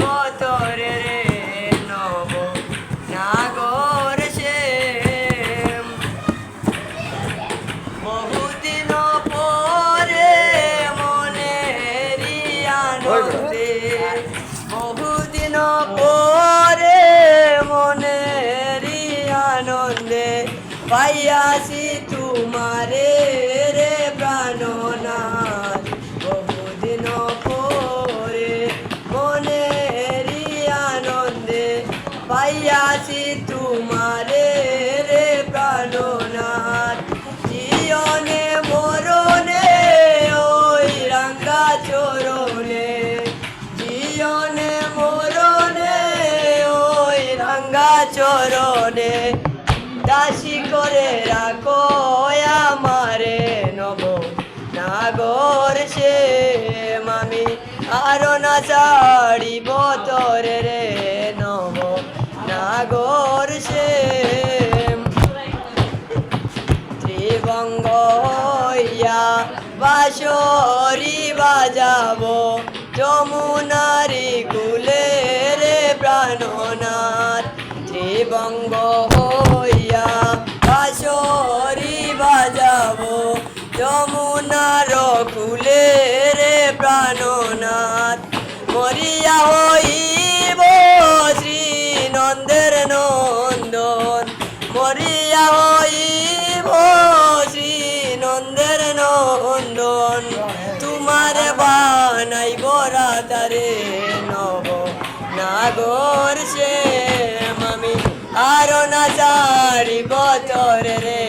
বতরে রে নব নাগর সে বহুদিন পরে মনেরি আনন্দে বহুদিন পরে মনেরি আনন্দে পাইয়াছি চরণে জীবনে মরণে ওই রাঙ্গা চরণে। দাসী করে রাখো আমারে নব নাগর সে। মামি আরও না ছাড়িব তরে রে নব নাগর বাঁশরি বাজাবো। যমুনারি কুলে রে প্রাণনাথ ত্রিভঙ্গ হইয়া বাঁশরি বাজাবো, যমুনার কুলে রে মরিয়া হইব শ্রী নন্দের নন্দন, মরিয়া হইব তোমার বানাইব রাতারে নব। নাগর সে মামি আরও না জারি বতরে রে